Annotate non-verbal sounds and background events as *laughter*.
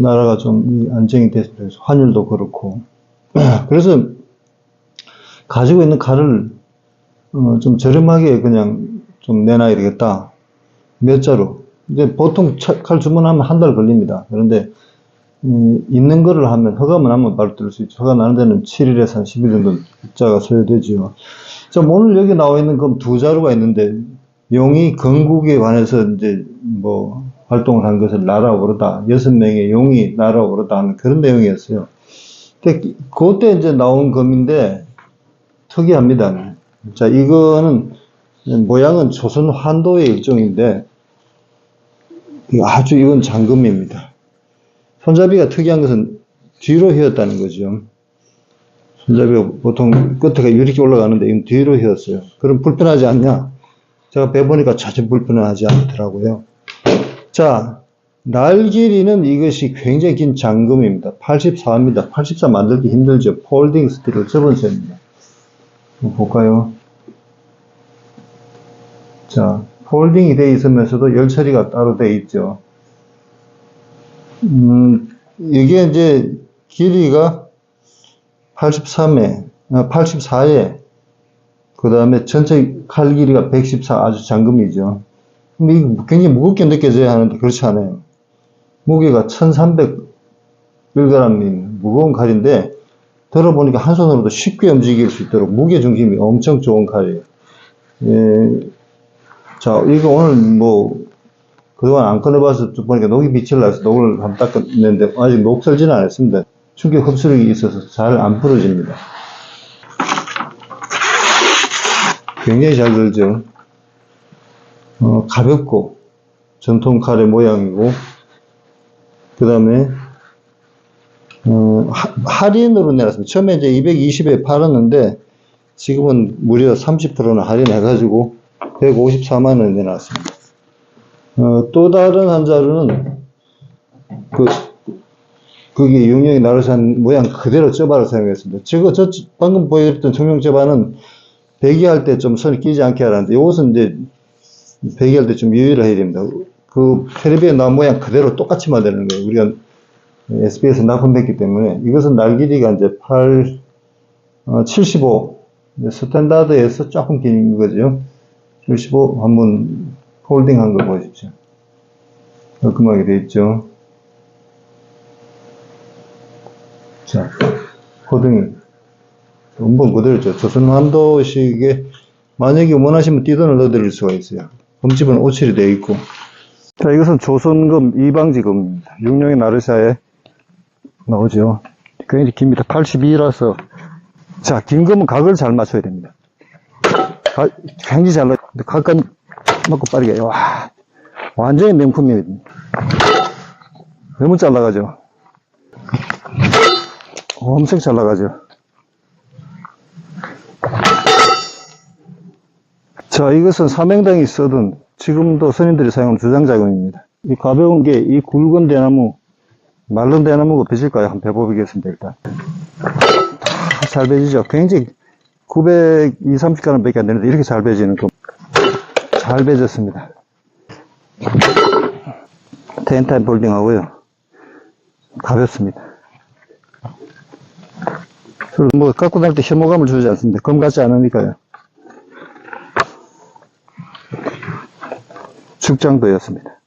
나라가 좀이 안정이 됐으면 환율도 그렇고 *clears throat* 그래서 가지고 있는 칼을 어, 좀 저렴하게 그냥 좀 내놔야 되겠다. 몇 자로. 이제 보통 차- 칼 주문하면 한 달 걸립니다. 그런데 음, 있는 거를 하면 허가만 하면 바로 뜰 수 있죠. 허가 나는 데는 7일에서 한 10일 정도 입자가 소요되지요. 자, 오늘 여기 나와 있는 건두 자루가 있는데 용이 건국에 관해서 이제 뭐 활동을 한 것을 날아오르다 여섯 명의 용이 날아오르다 하는 그런 내용이었어요. 근데 그때 이제 나온 검인데 특이합니다. 자, 이거는 모양은 조선 환도의 일종인데 아주 이건 장금입니다. 손잡이가 특이한 것은 뒤로 휘었다는 거죠. 손잡이가 보통 끝에가 이렇게 올라가는데 이건 뒤로 휘었어요. 그럼 불편하지 않냐? 제가 배보니까 전혀 불편하지 않더라고요. 자, 날 길이는 이것이 굉장히 긴 장금입니다. 84입니다. 84 만들기 힘들죠. 폴딩 스틸을 접은 셈입니다. 볼까요? 자, 폴딩이 되어 있으면서도 열 처리가 따로 되어 있죠. 음, 이게 이제 길이가 83에, 84에, 그 다음에 전체 칼 길이가 114 아주 장금이죠. 굉장히 무겁게 느껴져야 하는데 그렇지 않아요. 무게가 1300mg인 무거운 칼인데 들어보니까 한 손으로도 쉽게 움직일 수 있도록 무게 중심이 엄청 좋은 칼이에요. 예, 자, 이거 오늘 뭐 그동안 안 꺼내봐서 좀 보니까 녹이 빛을 나서 녹을 한번 닦았는데 아직 녹 설지는 않았습니다. 충격 흡수력이 있어서 잘안 부러집니다. 굉장히 잘 들죠. 어, 가볍고 전통 칼의 모양이고 그 다음에 어, 하- 할인으로 내놨습니다. 처음에 이제 220에 팔았는데 지금은 무려 30%나 할인해가지고 154만 원에 내놨습니다. 어, 또 다른 한 자루는 그 그게 용영이 나르산 모양 그대로 쩌바를 사용했습니다. 저거 저 방금 보여드렸던 청룡 쩌바는 배기할 때 좀 손이 끼지 않게 하라는데 이것은 이제 배기할 때 좀 유의를 해야 됩니다. 그 테레비에 나온 모양 그대로 똑같이 만드는 거예요. 우리가 SBS에 납품됐기 때문에 이것은 날 길이가 이제 8, 어, 75 이제 스탠다드에서 조금 긴 거죠. 75 한번 폴딩 한 거 보십시오. 깔끔하게 되어 있죠. 자, 호등이 원본 그대로죠. 조선환도식에 만약에 원하시면 띠돈을 넣어드릴 수가 있어요. 검집은 오칠이 되어 있고. 자, 이것은 조선금 이방지금입니다. 육룡의 나르샤에 나오죠. 굉장히 깁니다. 82라서. 자, 긴 금은 각을 잘 맞춰야 됩니다. 가- 굉장히 잘, 맞- 각각 맞고 빠르게. 와, 완전히 명품입니다. 너무 잘 나가죠. 엄청 잘 나가죠. 자, 이것은 삼행당이 쓰던 지금도 선인들이 사용하는 주장자금입니다. 이 가벼운 게 이 굵은 대나무, 마른 대나무가 벼질까요? 한번 배워보겠습니다, 일단. 다잘 배지죠? 굉장히 920, 30가람 밖에 안 되는데 이렇게 잘 배지는 금. 잘 배졌습니다. 텐타임 폴딩 하고요. 가볍습니다. 뭐 갖고 다닐 때 혐오감을 주지 않습니다. 검 같지 않으니까요. 축장도였습니다.